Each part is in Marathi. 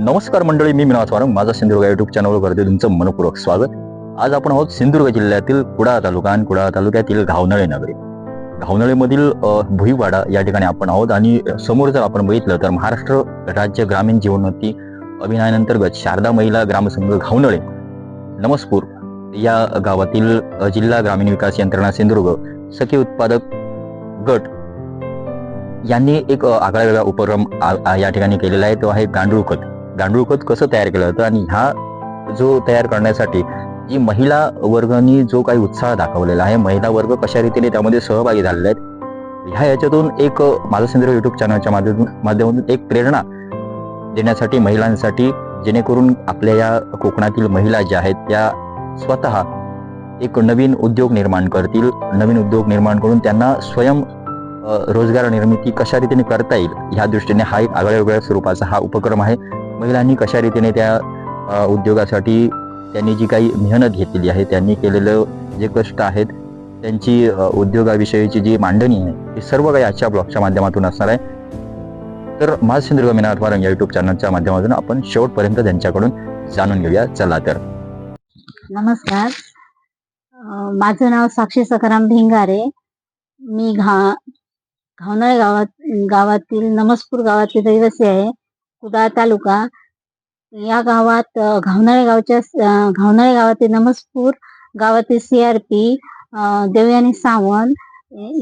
नमस्कार मंडळी मी मिनाथ वारंग. माझा सिंधुदुर्ग युट्यूब चॅनलवर करते तुमचं मनपूर्वक स्वागत. आज आपण आहोत सिंधुदुर्ग जिल्ह्यातील कुडाळ तालुका आणि कुडाळ तालुक्यातील घावनळे नगरी. घावनळेमधील भुईवाडा या ठिकाणी आपण आहोत आणि समोर जर आपण बघितलं तर महाराष्ट्र राज्य ग्रामीण जीवनोन्नती अभियानांतर्गत शारदा महिला ग्रामसंघ घावनळे नमस्पूर या गावातील जिल्हा ग्रामीण विकास यंत्रणा सिंधुदुर्ग सखी उत्पादक गट यांनी एक आगळा वेगळा उपक्रम या ठिकाणी केलेला आहे. तो आहे गांडूळ खत गांडूळ खत कसं तयार केलं जातं आणि हा जो तयार करण्यासाठी जी महिला वर्गाने जो काही उत्साह दाखवलेला आहे महिला वर्ग कशा रीतीने त्यामध्ये सहभागी झालेले आहेत ह्या याच्यातून एक माझा सिंधुदुर्ग युट्यूब चॅनलच्या माध्यमातून माध्यमातून एक प्रेरणा देण्यासाठी महिलांसाठी जेणेकरून आपल्या या कोकणातील महिला ज्या आहेत त्या स्वतः एक नवीन उद्योग निर्माण करतील नवीन उद्योग निर्माण करून त्यांना स्वयं रोजगार निर्मिती कशा रीतीने करता येईल ह्या दृष्टीने हा एक आगळ्या वेगळ्या स्वरूपाचा हा उपक्रम आहे. महिलांनी कशा रीतीने त्या उद्योगासाठी त्यांनी जी काही मेहनत घेतलेली आहे त्यांनी केलेलं जे कष्ट आहेत त्यांची उद्योगाविषयीची जी मांडणी आहे हे सर्व काही आजच्या ब्लॉगच्या माध्यमातून असणार आहे. तर महासिंधुदुर्ग सिंधुदुर्ग मिनाथ या युट्यूब चॅनलच्या माध्यमातून आपण शेवटपर्यंत त्यांच्याकडून जाणून घेऊया. चला तर. नमस्कार. माझं नाव साक्षी सखाराम भिंगारे. मी घा घावनाळे गावात गावातील नमस्पूर गावातील रहिवासी आहे. कुडाळ तालुका. या गावात घावनाळे गावच्या घावनाळे गावातील नमस्पूर गावातील C R P Devyani Sawant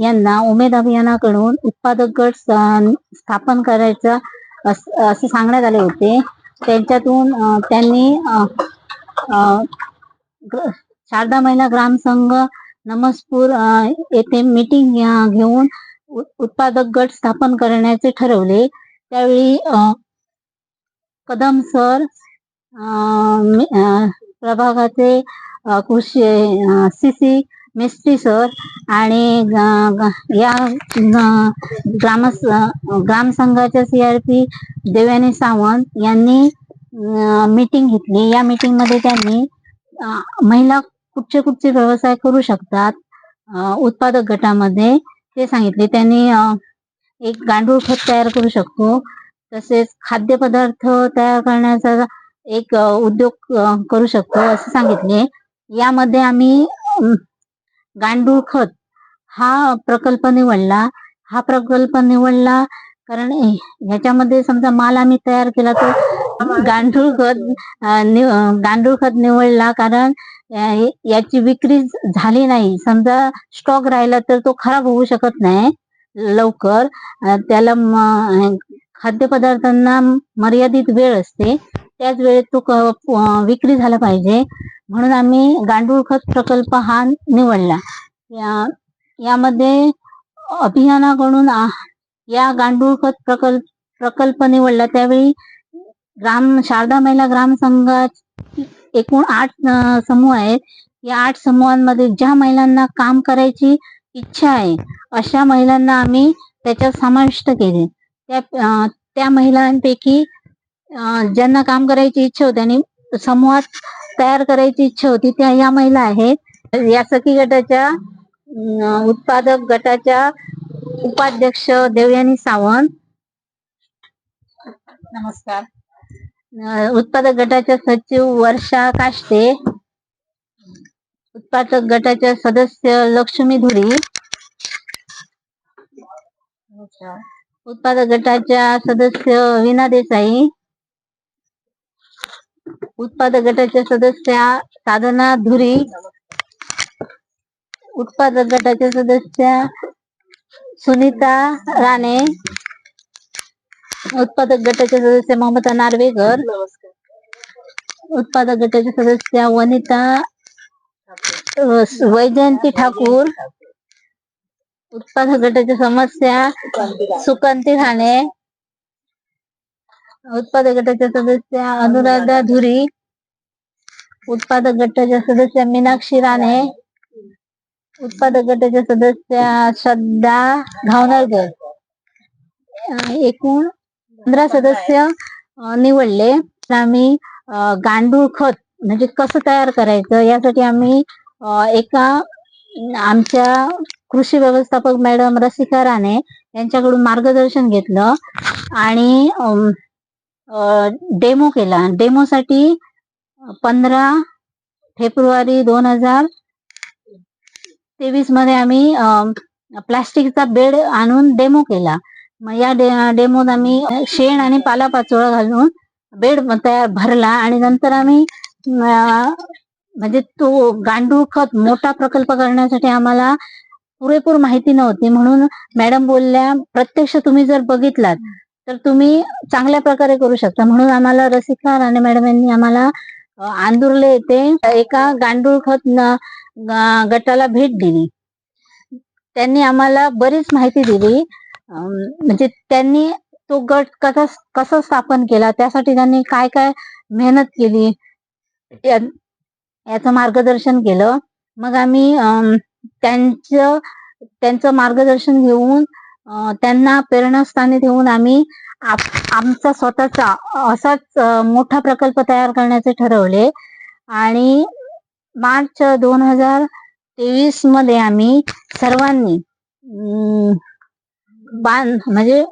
यांना उमेद अभियानाकडून उत्पादक गट स्थापन करायचं अस- सांगण्यात आले होते. त्यांच्यातून त्यांनी शारदा महिला ग्राम संघ नमस्पूर येथे मीटिंग घेऊन उ- उत्पादक गट स्थापन करण्याचे ठरवले. त्यावेळी कदम सर अ, प्रभागाचे कृषी सी सी मिस्त्री सर आणि या ग्राम ग्रामसंघाच्या C R P Devyani Sawant यांनी मीटिंग घेतली. या मीटिंगमध्ये त्यांनी महिला कुठचे कुठचे व्यवसाय करू शकतात उत्पादक गटामध्ये ते सांगितले. त्यांनी एक गांडूळ खत तयार करू शकतो. तसेच खाद्यपदार्थ तयार करण्याचा एक उद्योग करू शकतो असे सांगितले. यामध्ये आम्ही गांडूळ खत हा प्रकल्प निवडला. हा प्रकल्प निवडला कारण ह्याच्यामध्ये समजा माल आम्ही तयार केला तर गांडूळ खत गांडूळ खत निवडला कारण याची विक्री झाली नाही. समजा स्टॉक राहिला तर तो खराब होऊ शकत नाही लवकर. त्याला खाद्यपदार्थांना मर्यादित वेळ असते. त्याच वेळेत तो क- विक्री झाला पाहिजे. म्हणून आम्ही गांडूळ खत प्रकल्प हा निवडला. या यामध्ये अभियानाकडून या गांडूळ खत प्रकल्प प्रकल्प निवडला. त्यावेळी ग्राम शारदा महिला ग्राम संघात एकूण आठ समूह आहेत. या आठ समूहांमध्ये ज्या महिलांना काम करायची इच्छा आहे अशा महिलांना आम्ही त्याच्यात समाविष्ट केले. त्या त्या महिलांपैकी ज्यांना काम करायची इच्छा होती आणि समूहात तयार करायची इच्छा होती त्या या महिला आहेत. या सखी गटाच्या उत्पादक गटाच्या उपाध्यक्ष देवयानी सावंत. नमस्कार. उत्पादक गटाच्या सचिव वर्षा काष्टे. उत्पादक गटाच्या सदस्य लक्ष्मी धुरी. उत्पादक गटाच्या सदस्य विना देसाई. उत्पादक गटाच्या सदस्या साधना धुरी. उत्पादक गटाच्या सदस्या सुनीता राणे. उत्पादक गटाच्या सदस्य ममता नार्वेकर. उत्पादक गटाच्या सदस्या वनिता वैजयंती ठाकूर. उत्पादक गटाच्या समस्या सुकांती ठाणे. उत्पादक गटाच्या सदस्या अनुराधा धुरी. उत्पादक गटाच्या सदस्या मीनाक्षी राणे. उत्पादक गटाच्या सदस्या श्रद्धा घावनरकर एकूण पंधरा सदस्य निवडले. तर आम्ही गांडूळ खत म्हणजे कसं तयार करायचं यासाठी आम्ही एका आमच्या कृषी व्यवस्थापक मॅडम रसिका राणे यांच्याकडून मार्गदर्शन घेतलं आणि डेमो केला. डेमोसाठी पंधरा फेब्रुवारी दोन हजार तेवीसमध्ये आम्ही प्लास्टिकचा बेड आणून डेमो केला. मग या डे- डेमोत आम्ही शेण आणि पालापाचोळा घालून बेड तयार भरला आणि नंतर आम्ही म्हणजे तो गांडूळ खत मोठा प्रकल्प करण्यासाठी आम्हाला पुरेपूर माहिती नव्हती. म्हणून मॅडम बोलल्या प्रत्यक्ष तुम्ही जर बघितलात तर तुम्ही चांगल्या प्रकारे करू शकता. म्हणून आम्हाला रसिका राणे मॅडम यांनी आम्हाला अं, आंदुर्ले येथे एका गांडूळ खत गटाला भेट दिली. त्यांनी आम्हाला बरीच माहिती दिली. म्हणजे त्यांनी तो गट कसा कसा स्थापन केला त्यासाठी त्यांनी काय काय मेहनत केली याचं मार्गदर्शन केलं. मग आम्ही अं, त्यांचं त्यांचं मार्गदर्शन घेऊन त्यांना प्रेरणास्थानी ठेवून आम्ही आमचा स्वतःचा असाच मोठा प्रकल्प तयार करण्याचे ठरवले. आणि मार्च दोन हजार तेवीसमध्ये आम्ही सर्वांनी बांध म्हणजे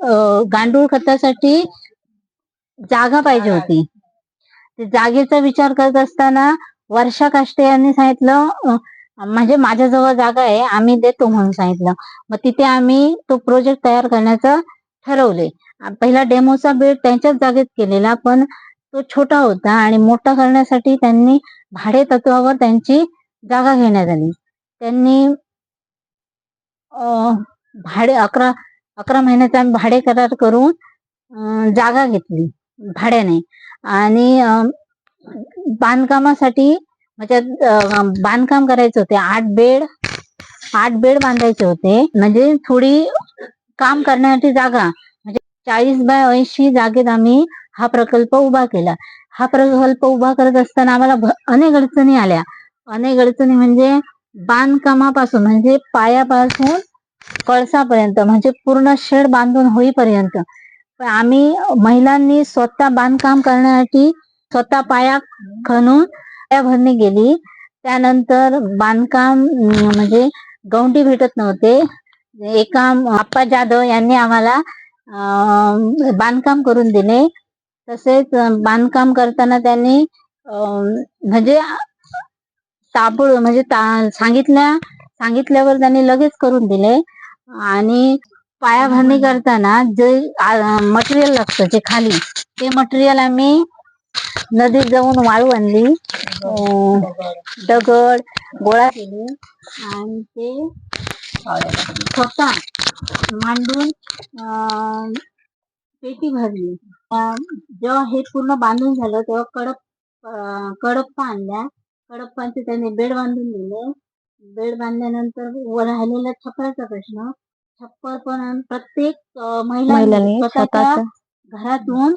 गांडूळ खतासाठी जागा पाहिजे होती. जागेचा विचार करत असताना वर्षा काष्टे यांनी सांगितलं म्हणजे माझ्याजवळ जागा आहे आम्ही देतो म्हणून सांगितलं. मग तिथे आम्ही तो प्रोजेक्ट तयार करण्याचं ठरवले. पहिला डेमोचा बेड त्यांच्याच जागेत केलेला पण तो छोटा होता आणि मोठा करण्यासाठी त्यांनी भाडे तत्वावर त्यांची जागा घेण्यात आली. त्यांनी भाडे अकरा अकरा महिन्याचा आम्ही भाडे करार करून जागा घेतली. भाड्याने. आणि बांधकामासाठी म्हणजे बांधकाम करायचे होते. आठ बेड आठ बेड बांधायचे होते. म्हणजे थोडी काम करण्यासाठी जागा म्हणजे चाळीस बाय ऐंशी जागेत आम्ही हा प्रकल्प उभा केला. हा प्रकल्प उभा करत असताना आम्हाला भ- अनेक अडचणी आल्या. अनेक अडचणी म्हणजे बांधकामापासून म्हणजे पायापासून कळसापर्यंत म्हणजे पूर्ण शेड बांधून होईपर्यंत. आम्ही महिलांनी स्वतः बांधकाम करण्यासाठी स्वतः पाया खणून पायाभरणी गेली. त्यानंतर बांधकाम म्हणजे गवंडी भेटत नव्हते. एका आप्पा जाधव यांनी आम्हाला बांधकाम करून दिले. तसेच बांधकाम करताना त्यांनी म्हणजे ताबड म्हणजे ता- सांगितल्या सांगितल्यावर त्यांनी लगेच करून दिले. आणि पायाभरणी करताना जे मटेरियल लागतं जे खाली ते मटेरियल आम्ही नदीत जाऊन वाळू आणली. अं, दगड गोळा केली आणि ते स्वतः मांडून अं, पेटी भरली. अं, जेव्हा हे पूर्ण बांधून झालं तेव्हा कडप अं, कडप्पा आणल्या. कडप्पांचे त्याने बेड बांधून दिले. बेड बांधल्यानंतर वर राहिलेला छपराचा प्रश्न छप्पर पण प्रत्येक अं, महिलांनी महिलांनी स्वतःच्या स्वतःच घरातून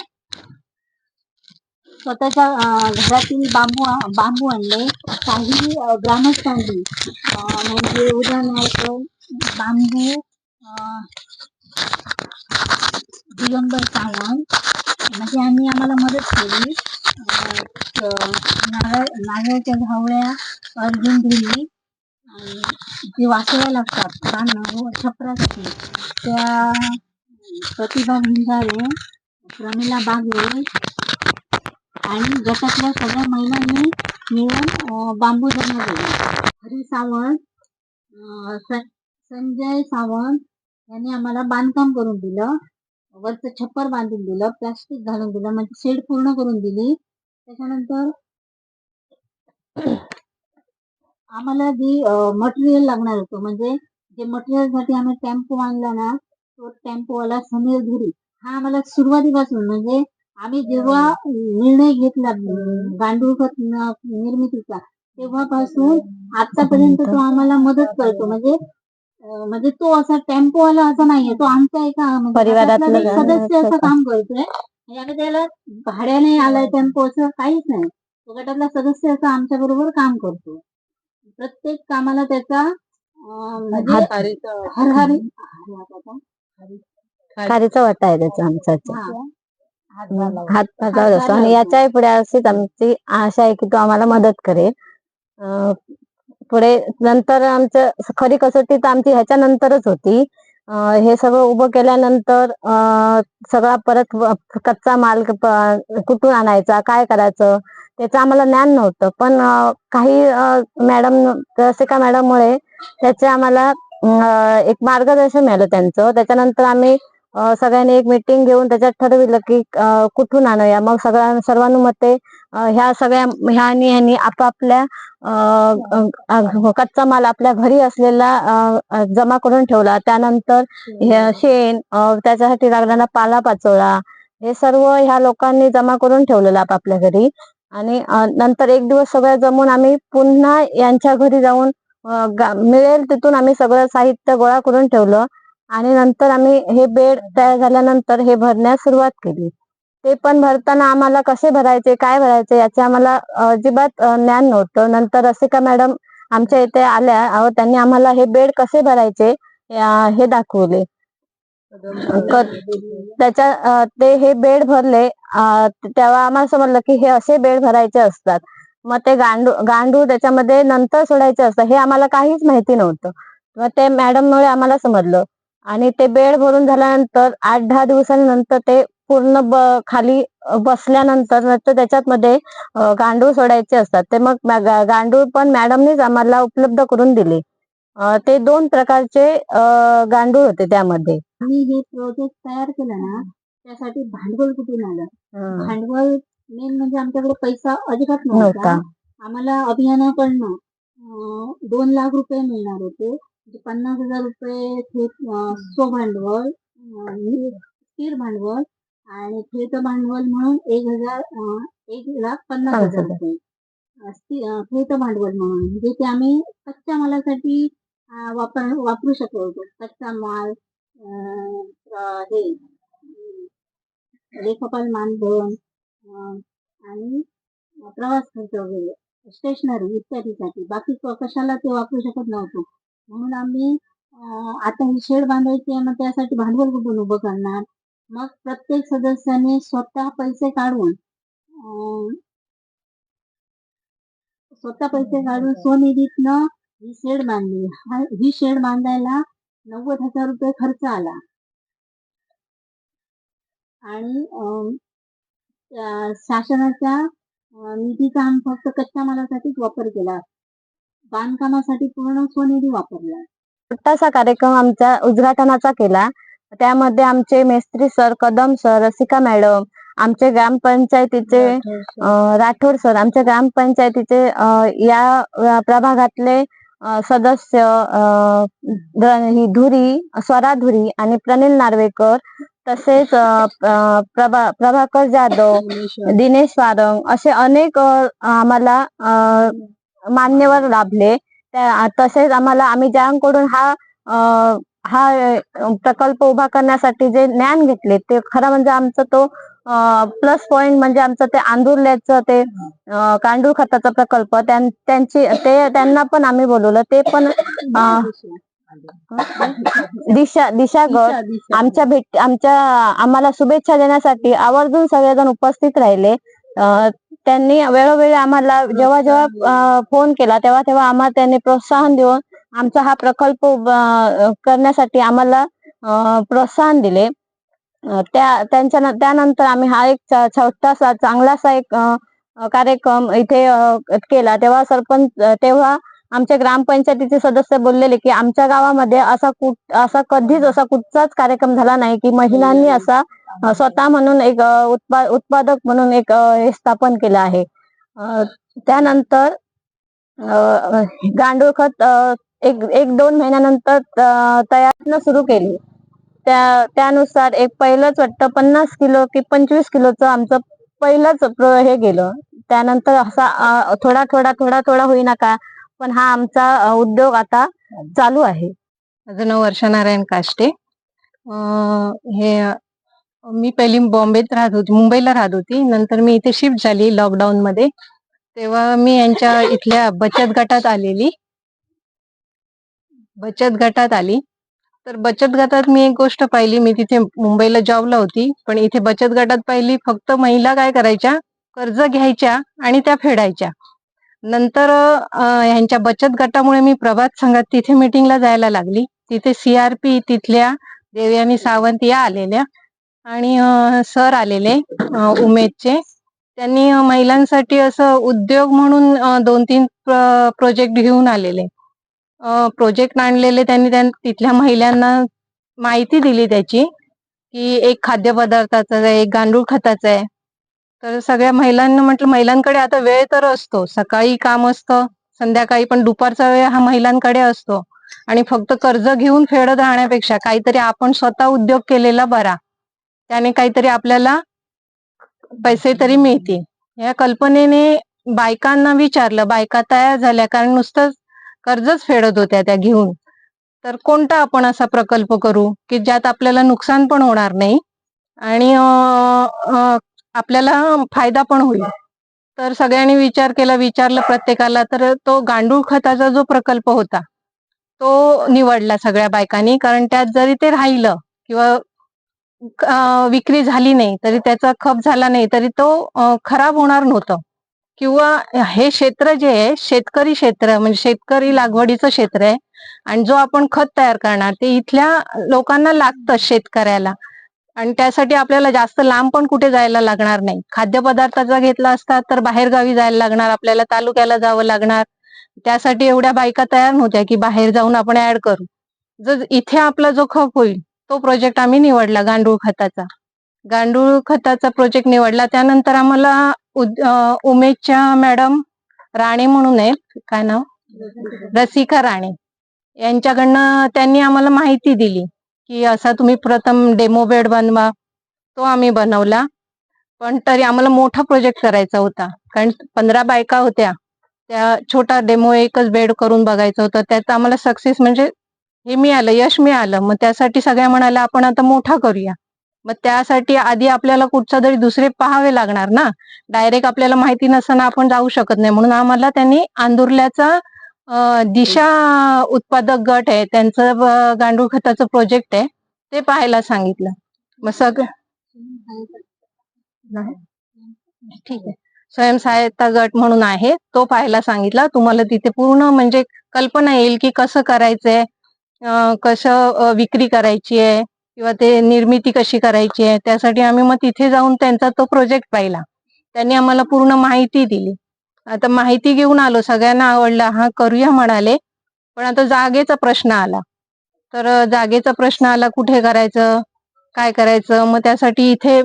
स्वतःच्या घरातील बांबू बांबू आणले. काही ग्रामस्थांनी म्हणजे उदाहरणार्थ बांबू दिगंबर सावंत म्हणजे आम्ही आम्हाला मदत केली. नारळ नारळाच्या घावळ्या अर्जुन दिली. जे वाचवायला लागतात पानं छपरासाठी त्या प्रतिभा भिंगारे प्रमिला बागवे आणि गटातल्या सगळ्या महिलांनी मिळून बांबू जमा केले हरी सावंत संजय सावंत यांनी आम्हाला बांधकाम करून दिलं. वरचं छप्पर बांधून दिलं प्लास्टिक घालून दिलं म्हणजे शेड पूर्ण करून दिली. त्याच्यानंतर आम्हाला जी मटेरियल लागणार होतं म्हणजे जे मटेरियलसाठी आम्ही टेम्पो आणला ना तो टेम्पोवाला समीर धुरी. हा आम्हाला सुरुवातीपासून म्हणजे आम्ही जेव्हा निर्णय घेतला गांडूळ खत न- निर्मितीचा तेव्हापासून आतापर्यंत तो आम्हाला मदत करतो. म्हणजे म्हणजे तो असा टेम्पोवाला असा नाहीये. तो आमचा एका म्हणजे परिवारातलं सदस्य असं काम करतोय. म्हणजे आम्ही त्याला भाड्याने आलाय टेम्पो असं काहीच नाही. तो गटातला सदस्य असं आमच्या बरोबर काम करतो. प्रत्येक कामाला त्याचा म्हणजे हात- हरहरी खारीचा वाटा आहे त्याचा आमचा. हात भागावर असतो. आणि याच्याही पुढे अशीच आमची आशा आहे की तो आम्हाला मदत करेल. पुढे नंतर आमचं खरी कसोटी तर आमची ह्याच्या नंतरच होती हे सगळं उभं केल्यानंतर सगळा परत कच्चा माल कुठून आणायचा काय करायचं त्याचं आम्हाला ज्ञान नव्हतं. पण काही मॅडम रसिका मॅडममुळे त्याचे आम्हाला एक मार्गदर्शन मिळालं त्यांचं. त्याच्यानंतर आम्ही सगळ्यांनी एक मिटिंग घेऊन त्याच्यात ठरविलं की कुठून आणूया? मग सगळ्या सर्वानुमते ह्या सगळ्या ह्यानी ह्यांनी आपापल्या अं, अं, अं, कच्चा माल आपल्या घरी असलेला जमा करून ठेवला. त्यानंतर हे शेण त्याच्यासाठी लागणारा पाला पाचोळा हे सर्व ह्या लोकांनी जमा करून ठेवलेलं आपापल्या घरी. आणि नंतर एक दिवस सगळं जमून आम्ही पुन्हा यांच्या घरी जाऊन मिळेल तिथून आम्ही सगळं साहित्य गोळा करून ठेवलं. आणि नंतर आम्ही हे बेड तयार झाल्यानंतर हे भरण्यास सुरुवात केली. ते पण भरताना आम्हाला कसे भरायचे काय भरायचे याचे आम्हाला अजिबात ज्ञान नव्हतं. नंतर रसिका मॅडम आमच्या इथे आल्या. अहो, त्यांनी आम्हाला हे बेड कसे भरायचे हे दाखवले. त्याच्या ते हे बेड भरले. तेव्हा आम्हाला समजलं की हे असे बेड भरायचे असतात. मग ते गांडूळ गांडूळ त्याच्यामध्ये नंतर सोडायचे असतात. हे आम्हाला काहीच माहिती नव्हतं. मग ते मॅडममुळे आम्हाला समजलं. आणि ते बेड भरून झाल्यानंतर आठ दहा दिवसांनंतर ते पूर्ण ब- खाली बसल्यानंतर नंतर त्याच्यात मध्ये गांडूळ सोडायचे असतात. ते मग गांडूळ पण मॅडमनीच आम्हाला उपलब्ध करून दिले. ते दोन प्रकारचे गांडूळ होते त्यामध्ये. आम्ही हे प्रोजेक्ट तयार केलं ना त्यासाठी भांडवल कुठून आलं? भांडवल मेन म्हणजे आमच्याकडे पैसा अजिबात नव्हता. आम्हाला अभियानाकडनं दोन लाख रुपये मिळणार होते. पन्नास हजार रुपये थेट स्वभांडवल स्थिर भांडवल आणि थेट भांडवल म्हणून एक हजार एक लाख पन्नास हजार. रुपये. थेट भांडवल म्हणून. म्हणजे ते आम्ही कच्च्या मालासाठी वापर वापरू शकलो होतो. कच्चा माल हे लेखपाल मानधन आणि प्रवास खर्च वगैरे स्टेशनरी इत्यादीसाठी. बाकी क- कशाला ते वापरू शकत नव्हतो. म्हणून आम्ही आता ही शेड बांधायची आहे मग त्यासाठी भांडवल कुठून उभं करणार? मग प्रत्येक सदस्याने स्वतः पैसे काढून स्वतः पैसे काढून स्वनिधीतनं ही शेड बांधली. ही शेड बांधायला नव्वद हजार रुपये खर्च आला. आणि अं, शासनाच्या निधीचा आम्ही फक्त कच्च्या मालासाठीच वापर केला. बांधकामासाठी पूर्ण स्वनिधी वापरला. छोटासा कार्यक्रम आमच्या उद्घाटनाचा केला. त्यामध्ये आमचे Mestry sir Kadam sir Rasika madam आमचे ग्रामपंचायतीचे अं, राठोड सर आमच्या ग्रामपंचायतीचे अं, या अं, प्रभागातले अं, सदस्य अं, ही धुरी स्वरा धुरी आणि प्रनिल नार्वेकर तसेच अं, अं, प्रभा प्रभाकर जाधव दिनेश वारंग असे अनेक अं, आम्हाला अं, मान्यवर लाभले. तसेच आम्हाला आम्ही ज्यांकडून हा हा प्रकल्प उभा करण्यासाठी जे ज्ञान घेतले ते खरं म्हणजे आमचं तो प्लस पॉइंट म्हणजे आमचं ते आंदुर्ल्याचं ते अं, गांडूळ खताचा प्रकल्प त्यांची ते त्यांना पण आम्ही बोलवलं. ते पण दिशा दिशा गट आमच्या भेट आमच्या आम्हाला शुभेच्छा देण्यासाठी आवर्जून सगळेजण उपस्थित राहिले. त्यांनी वेळोवेळी आम्हाला जेव्हा जेव्हा फोन केला तेव्हा तेव्हा आम्हाला त्यांनी प्रोत्साहन देऊन आमचा हा प्रकल्प करण्यासाठी आम्हाला प्रोत्साहन दिले. त्या त्यांच्या त्यानंतर आम्ही हा एक छोटासा चांगलासा एक कार्यक्रम इथे केला. तेव्हा सरपंच तेव्हा आमच्या ग्रामपंचायतीचे सदस्य बोललेले की आमच्या गावामध्ये असा कुठ असा कधीच असा कुठचाच कार्यक्रम झाला नाही की महिलांनी असा स्वतः म्हणून एक उत्पा उत्पादक म्हणून एक हे स्थापन केलं आहे. त्यानंतर गांडूळ खत एक एक दोन महिन्यानंतर तयार सुरू केली. त्या त्यानुसार एक पहिलंच वाटतं पन्नास किलो की पंचवीस किलोचं आमचं पहिलंच हे गेलं. त्यानंतर असा थोडा थोडा थोडा थोडा होईना का पण हा आमचा उद्योग आता चालू आहे. माझं नाव वर्षा नारायण काष्टे. हे मी पहिली बॉम्बेत राहत होती मुंबईला राहत होती. नंतर मी इथे शिफ्ट झाली लॉकडाऊन मध्ये. तेव्हा मी यांच्या इथल्या बचत गटात आलेली. बचत गटात आली. तर बचत गटात मी एक गोष्ट पाहिली मी तिथे मुंबईला जॉबला होती. पण इथे बचत गटात पाहिली फक्त महिला काय करायच्या कर्ज घ्यायच्या आणि त्या फेडायच्या. नंतर यांच्या ह्यांच्या बचत गटामुळे मी प्रभात संघात तिथे मीटिंगला जायला लागली. तिथे सीआरपी तिथल्या देवयानी सावंत या आलेल्या आणि सर आलेले उमेदचे. त्यांनी महिलांसाठी असं उद्योग म्हणून दोन तीन प्रोजेक्ट घेऊन आलेले. प्रोजेक्ट आणलेले त्यांनी तिथल्या महिलांना माहिती दिली त्याची की एक खाद्यपदार्थाचं आहे एक गांडूळ खताचं आहे. तर सगळ्या महिलांना म्हटलं महिलांकडे आता वेळ तर असतो. सकाळी काम असतं संध्याकाळी पण दुपारचा वेळ हा महिलांकडे असतो. आणि फक्त कर्ज घेऊन फेडत राहण्यापेक्षा काहीतरी आपण स्वतः उद्योग केलेला बरा. त्याने काहीतरी आपल्याला पैसे तरी मिळतील. या कल्पनेने बायकांना विचारलं. बायका तयार झाल्या कारण नुसतं कर्जच फेडत होत्या त्या घेऊन. तर कोणता आपण असा प्रकल्प करू की ज्यात आपल्याला नुकसान पण होणार नाही? आणि आपल्याला फायदा पण होईल. तर सगळ्यांनी विचार केला विचारलं प्रत्येकाला तर तो गांडूळ खताचा जो प्रकल्प होता तो निवडला सगळ्या बायकांनी. कारण त्यात जरी ते राहिलं किंवा विक्री झाली नाही तरी त्याचा खप झाला नाही तरी तो खराब होणार नव्हतं. किंवा हे क्षेत्र जे आहे शेतकरी क्षेत्र म्हणजे शेतकरी लागवडीचं क्षेत्र आहे आणि जो आपण खत तयार करणार ते इथल्या लोकांना लागतं शेतकऱ्याला. आणि त्यासाठी आपल्याला जास्त लांब पण कुठे जायला लागणार नाही. खाद्यपदार्थाचा घेतला असता तर बाहेर गावी जायला लागणार आपल्याला तालुक्याला जावं लागणार. त्यासाठी एवढ्या बायका तयार नव्हत्या की बाहेर जाऊन आपण ऍड करू. जर इथे आपला जो खप होईल तो प्रोजेक्ट आम्ही निवडला गांडूळ खताचा. गांडूळ खताचा प्रोजेक्ट निवडला. त्यानंतर आम्हाला उद- उमेदच्या मॅडम राणे म्हणून आहेत. काय नाव? रसिका राणे. यांच्याकडनं त्यांनी आम्हाला माहिती दिली. की असा तुम्ही प्रथम डेमो बेड बनवा. तो आम्ही बनवला. पण तरी आम्हाला मोठा प्रोजेक्ट करायचा होता. कारण पंधरा बायका होत्या. त्या छोटा डेमो एकच बेड करून बघायचं होतं. त्यात आम्हाला सक्सेस म्हणजे हे मिळालं यश मिळालं. मग त्यासाठी सगळ्या म्हणाल्या आपण आता मोठा करूया. मग त्यासाठी आधी आपल्याला कुठचा तरी दुसरे पाहावे लागणार ना? डायरेक्ट आपल्याला माहिती नसताना आपण जाऊ शकत नाही. म्हणून आम्हाला त्यांनी आंदुर्ल्याचा दिशा उत्पादक गट आहे त्यांचं गांडूळ खताचं प्रोजेक्ट आहे ते पाहायला सांगितलं. मग सगळं ठीक आहे. स्वयंसहायता गट म्हणून आहे तो पाहायला सांगितला. तुम्हाला तिथे पूर्ण म्हणजे कल्पना येईल की कसं करायचंय कसं विक्री करायची आहे किंवा ते निर्मिती कशी करायची आहे. त्यासाठी आम्ही मग तिथे जाऊन त्यांचा तो प्रोजेक्ट पाहिला. त्यांनी आम्हाला पूर्ण माहिती दिली. आता माहिती घेऊन आलो सगळ्यांना आवडला. हा करूया म्हणाले. पण आता जागेचा प्रश्न आला. तर जागेचा प्रश्न आला कुठे करायचं? काय करायचं? मग त्यासाठी इथे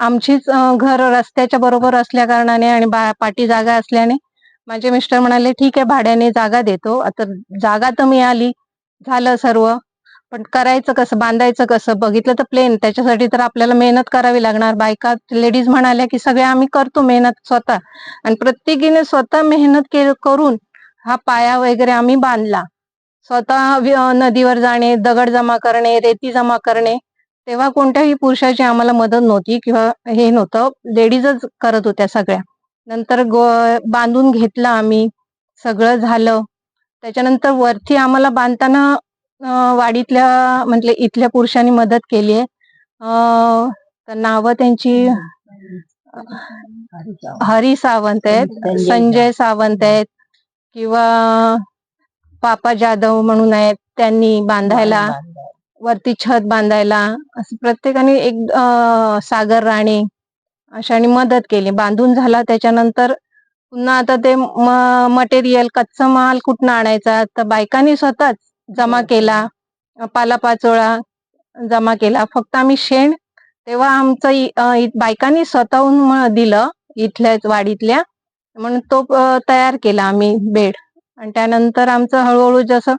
आमचीच घर रस्त्याच्या बरोबर असल्या कारणाने आणि बा- पाठी जागा असल्याने माझे मिस्टर म्हणाले ठीक आहे भाड्याने जागा देतो. आता जागा तर मिळाली. झालं सर्व. पण करायचं कसं बांधायचं कसं बघितलं तर प्लेन त्याच्यासाठी तर आपल्याला मेहनत करावी लागणार. बायका लेडीज म्हणाल्या की सगळे आम्ही करतो मेहनत स्वतः. आणि प्रत्येकीने स्वतः मेहनत के करून हा पाया वगैरे आम्ही बांधला. स्वतः नदीवर जाणे दगड जमा करणे रेती जमा करणे तेव्हा कोणत्याही पुरुषाची आम्हाला मदत नव्हती किंवा हे नव्हतं. लेडीजच करत होत्या सगळ्या. नंतर गो- बांधून घेतलं आम्ही. सगळं झालं. त्याच्यानंतर वरती आम्हाला बांधताना वाडीतल्या म्हणजे इथल्या पुरुषांनी मदत केली आहे. नावं त्यांची हरी सावंत आहेत संजय सावंत. आहेत किंवा पापा जाधव म्हणून आहेत त्यांनी बांधायला वरती छत बांधायला असं प्रत्येकाने एक सागर राणे अशाने मदत केली. बांधून झाला त्याच्यानंतर पुन्हा आता ते मटेरियल कच्चा माल कुठनं आणायचा? तर बायकांनी स्वतःच जमा केला पालापाचोळा जमा केला. फक्त आम्ही शेण तेव्हा आमचं बायकांनी स्वतःहून दिलं इथल्याच वाडीतल्या. म्हणून तो तयार केला आम्ही बेड. आणि त्यानंतर आमचं हळूहळू जसं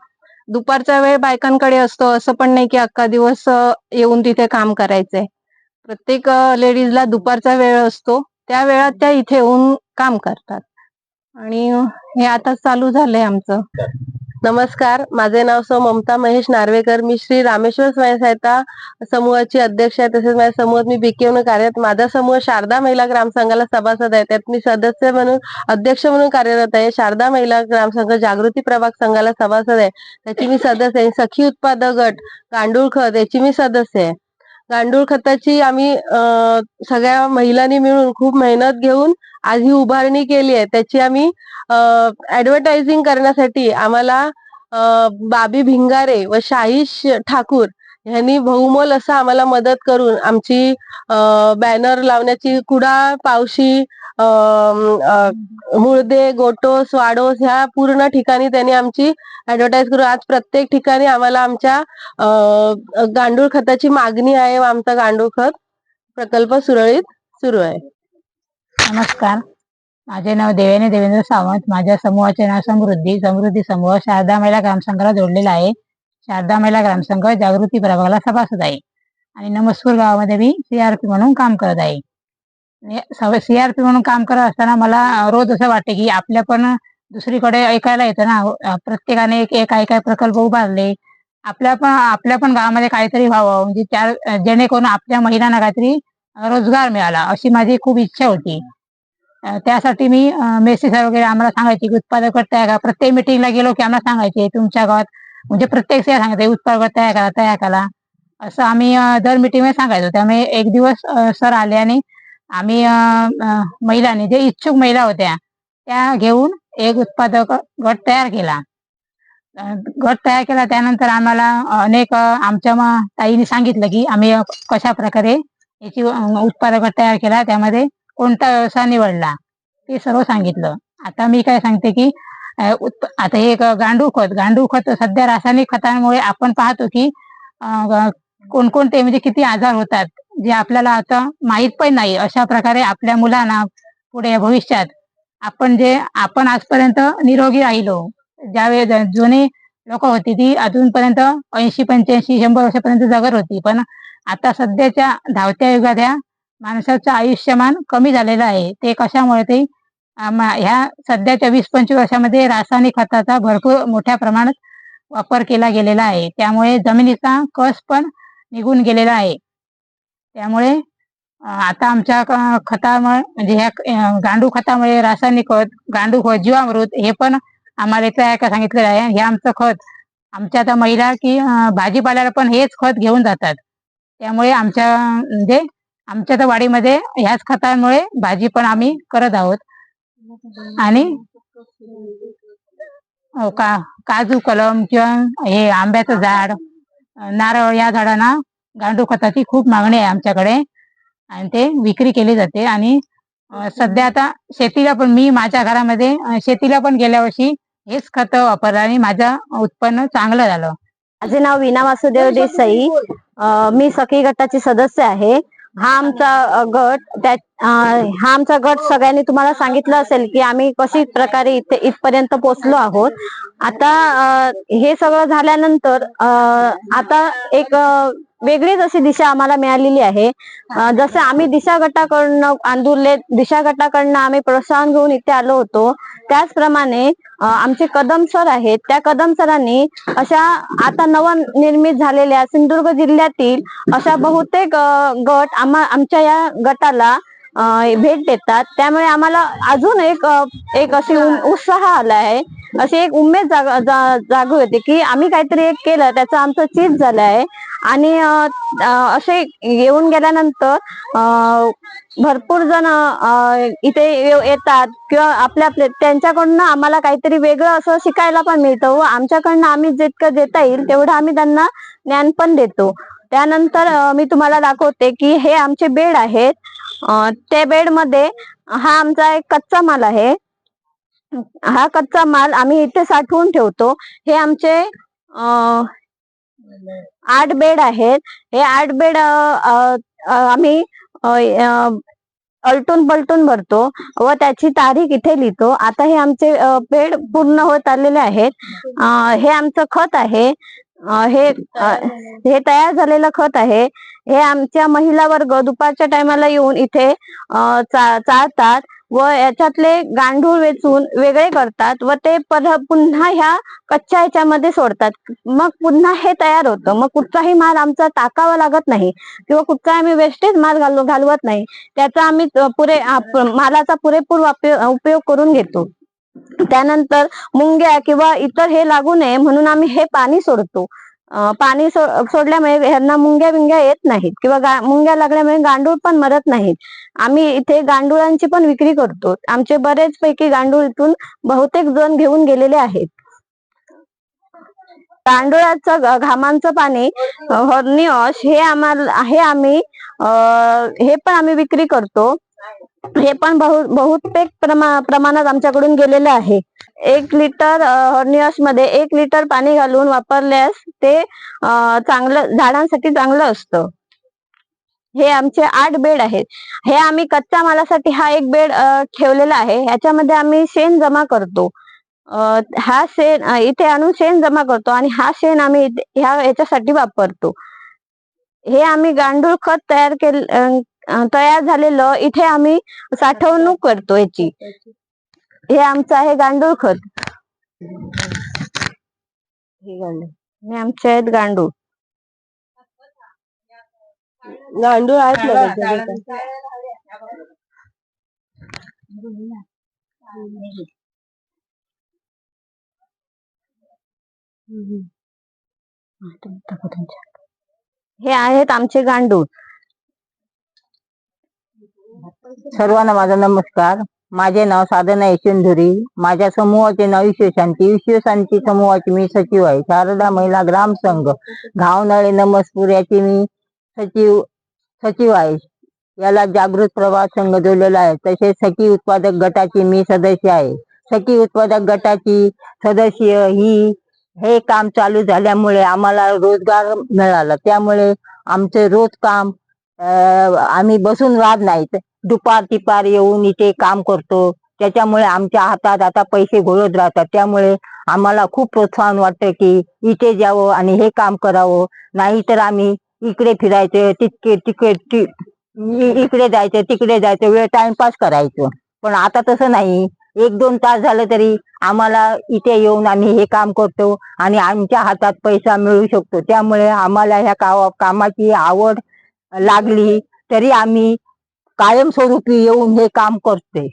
दुपारचा वेळ बायकांकडे असतो असं पण नाही की अख्खा दिवस येऊन तिथे काम करायचंय. प्रत्येक लेडीजला दुपारचा वेळ असतो त्या वेळात त्या इथे येऊन काम करतात. आणि हे आता चालू झालंय आमचं. नमस्कार माझे नाव सौ ममता महेश नार्वेकर. मी श्री रामेश्वर स्वयंसहायता समूहाची अध्यक्ष आहे. तसेच माझ्या समूहात मी बीके कार्यरत माझा समूह शारदा महिला ग्रामसंघाला सभासद आहे. त्यात मी सदस्य म्हणून अध्यक्ष म्हणून कार्यरत आहे. शारदा महिला ग्रामसंघ जागृती प्रभाग संघाला सभासद आहे. त्याची मी सदस्य आहे. सखी उत्पादक गट गांडूळ खत याची मी सदस्य आहे. गांडूळ खताची आम्ही सगळ्या महिलांनी मिळून खूप मेहनत घेऊन आज ही उभारणी केली आहे. त्याची आम्ही ऍडव्हर्टायझिंग करण्यासाठी आम्हाला बाबी भिंगारे व शाहीश ठाकूर यांनी बहुमोल असं आम्हाला मदत करून आमची बॅनर लावण्याची कुडाळ पावशी मुळदे गोटोस वाडोस ह्या पूर्ण ठिकाणी त्यांनी आमची ऍडव्हर्टाईज करून आज प्रत्येक ठिकाणी आम्हाला आमच्या गांडूळ खताची मागणी आहे व आमचा गांडूळ खत प्रकल्प सुरळीत सुरू आहे. नमस्कार. माझे नाव देवेने देवेंद्र सावंत. माझ्या समूहाचे नाव समृद्धी. समृद्धी समूह शारदा महिला ग्रामसंघाला जोडलेला आहे. शारदा महिला ग्रामसंघ जागृती प्रभागाला सभासद आहे. आणि नमस्पूर गावामध्ये मी सीआरपी म्हणून काम करत आहे. सीआरपी म्हणून काम करत असताना मला रोज असं वाटते की आपल्या पण दुसरीकडे ऐकायला येतं ना. प्रत्येकाने एक एक काय काय प्रकल्प उभारले. आपल्या पण आपल्या पण गावामध्ये काहीतरी व्हावं. म्हणजे त्या जेणेकरून आपल्या महिलांना काहीतरी रोजगार मिळाला अशी माझी खूप इच्छा होती. त्यासाठी मी मेसेज वगैरे आम्हाला सांगायची की उत्पादक गट तयार करा. प्रत्येक मिटिंगला गेलो की आम्हाला सांगायचे तुमच्या गावात म्हणजे प्रत्येक सेवा सांगायचं उत्पादक गट तयार करा तयार करा. असं आम्ही दर मिटिंगमध्ये सांगायचो. त्यामुळे एक दिवस सर आले आणि आम्ही महिलांनी जे इच्छुक महिला होत्या त्या घेऊन एक उत्पादक गट तयार केला. गट तयार केला त्यानंतर आम्हाला अनेक आमच्या ताईने सांगितलं की आम्ही कशा प्रकारे याची उत्पादक गट तयार केला त्यामध्ये कोणता व्यवसाय निवडला ते सर्व सांगितलं. आता मी काय सांगते की आता हे एक गांडूळ खत गांडूळ खत सध्या रासायनिक खतांमुळे आपण पाहतो की कोणकोणते म्हणजे किती आजार होतात जे आपल्याला आता माहीत पण नाही अशा प्रकारे आपल्या मुलांना पुढे भविष्यात आपण जे आपण आजपर्यंत निरोगी राहिलो ज्यावेळेस जुने लोक होती ती अजूनपर्यंत ऐंशी पंच्याऐंशी शंभर वर्षापर्यंत जगत होती. पण आता सध्याच्या धावत्या युगात ह्या माणसाचं आयुष्यमान कमी झालेलं आहे. ते कशामुळे ते ह्या सध्याच्या वीस पंचवीस वर्षामध्ये रासायनिक खताचा भरपूर मोठ्या प्रमाणात वापर केला गेलेला आहे. त्यामुळे जमिनीचा कस पण निघून गेलेला आहे. त्यामुळे आता आमच्या खतामुळे म्हणजे ह्या गांडू गांडूळ खतामुळे रासायनिक खत गांडूळ खत जीवामृत हे पण आम्हाला तयार का सांगितलेलं आहे. हे आमचं खत आमच्या आता महिला की भाजीपाल्याला पण हेच खत घेऊन जातात. त्यामुळे आमच्या म्हणजे आमच्या तर वाडीमध्ये ह्याच खतांमुळे भाजी पण आम्ही करत आहोत. आणि हो, का काजू कलम किंवा हे आंब्याचं झाड नारळ या झाडांना गांडूळ खताची खूप मागणी आहे आमच्याकडे. आणि ते विक्री केली जाते. आणि सध्या आता शेतीला पण मी माझ्या घरामध्ये शेतीला पण गेल्या वर्षी हेच खत वापरलं आणि माझं उत्पन्न चांगलं झालं. माझे नाव विना वासुदेव देसाई. मी सखी गटाची सदस्य आहे. हा आमचा गट त्या हा आमचा गट सगळ्यांनी तुम्हाला सांगितलं असेल की आम्ही कशी प्रकारे इथे इथपर्यंत पोहोचलो आहोत. आता हे सगळं झाल्यानंतर अं, आता एक वेगळीच अशी दिशा आम्हाला मिळालेली आहे. जसं आम्ही दिशा गटाकडनं आंदुरले दिशा गटाकडनं आम्ही प्रोत्साहन घेऊन इथे आलो होतो. त्याचप्रमाणे आमचे कदम सर आहेत. त्या कदम सरांनी अशा आता नवनिर्मित झालेल्या सिंधुदुर्ग जिल्ह्यातील अशा बहुतेक गट आम्हा आमच्या या गटाला भेट देतात. त्यामुळे आम्हाला अजून एक एक अशी उत्साह आला आहे अशी एक उमेद जाग जा- होते की आम्ही काहीतरी एक केलं त्याचं आमचं चीज झालं आहे आणि असे येऊन गेल्यानंतर भरपूर जण इथे येतात किंवा आपल्या त्यांच्याकडनं आम्हाला काहीतरी वेगळं असं शिकायला पण मिळतं व आमच्याकडनं आम्ही जितकं देता येईल तेवढं आम्ही त्यांना ज्ञान पण देतो. त्यानंतर मी तुम्हाला दाखवते की हे आमचे बेड आहेत. त्या बेडमध्ये हा आमचा एक कच्चा माल आहे. हा कच्चा माल आम्ही इथे साठवून ठेवतो. हे आमचे आठ बेड आहेत. हे आठ बेड आम्ही अलटून पलटून भरतो व त्याची तारीख इथे लिहितो. आता हे आमचे बेड पूर्ण होत आलेले आहेत. हे आमचं खत आहे. हे हे तयार झालेलं. खत आहे. हे आमच्या महिला वर्ग दुपारच्या टायमाला येऊन इथे अं, चा- चाळतात व याच्यातले गांडूळ वेचून वेगळे करतात व ते पर- पुन्हा ह्या कच्च्या ह्याच्यामध्ये सोडतात. मग पुन्हा हे तयार होतं. मग कुठचाही माल आमचा टाकावा लागत नाही किंवा कुठचा आम्ही वेस्टेज माल घालू घालवत नाही. त्याचा आम्ही पुरे मालाचा पुरेपूर उपयोग करून घेतो. त्यानंतर मुंग्या किंवा इतर हे लागू नये म्हणून आम्ही हे पाणी सोडतो. पाणी सो- सोडल्यामुळे ह्यांना मुंग्या बिंग्या येत नाहीत किंवा मुंग्या लागल्यामुळे गांडूळ पण मरत नाहीत. आम्ही इथे गांडुळांची पण विक्री करतो. आमचे बरेच पैकी गांडूळ इथून बहुतेक जण घेऊन गेलेले आहेत. गांडुळाचं घामांचं पाणी हॉर्निऑश हे आम्हाला हे आम्ही हे पण आम्ही विक्री करतो. हे पण बहु बहुतेक प्रमा प्रमाणात आमच्याकडून गेलेलं आहे. एक लिटर हॉर्निऑशमध्ये एक लिटर पाणी घालून वापरल्यास ते चांगलं झाडांसाठी चांगलं असतं. हे आमचे आठ बेड आहेत. हे आम्ही कच्च्या मालासाठी हा एक बेड ठेवलेला आहे. ह्याच्यामध्ये आम्ही शेण जमा करतो. हा शेण इथे आणून शेण जमा करतो आणि हा शेण आम्ही ह्या ह्याच्यासाठी वापरतो. हे आम्ही गांडूळ खत तयार केले तयार झालेलं इथे आम्ही साठवणूक करतो याची. हे आमचं आहे गांडूळ खत. हे गांडूळ. हे आमचे आहेत गांडूळ. गांडूळ आहेत ना. हे आहेत आमचे गांडूळ. सर्वांना माझा नमस्कार. माझे नाव साधना यशवंधुरी माझ्या समूहाचे नाव विश्वशांती विश्वशांती समूहाची मी सचिव आहे. शारदा महिला ग्राम संघ. घावनाळे नमस्पूर याची मी सचिव सचिव आहे. याला जागृत प्रवास संघ जोडलेला आहे. तसेच सखी उत्पादक गटाची मी सदस्य आहे. सखी उत्पादक गटाची सदस्य ही हे काम चालू झाल्यामुळे आम्हाला रोजगार मिळाला. त्यामुळे आमचे रोज काम आम्ही बसून राहत नाहीत. दुपार तिपार येऊन इथे काम करतो. त्याच्यामुळे आमच्या हातात आता पैसे घोळत राहतात. त्यामुळे आम्हाला खूप प्रोत्साहन वाटतं की इथे जावं आणि हे काम करावं. नाहीतर आम्ही इकडे फिरायचं तितके तिकडे इकडे जायचं तिकडे जायचं वेळ टाइमपास करायचं. पण आता तसं नाही. एक दोन तास झालं तरी आम्हाला इथे येऊन आम्ही हे काम करतो आणि आमच्या हातात पैसा मिळू शकतो. त्यामुळे आम्हाला ह्या कामाची आवड लागली तरी आम्ही कायमस्वरूपी येऊन हे काम करते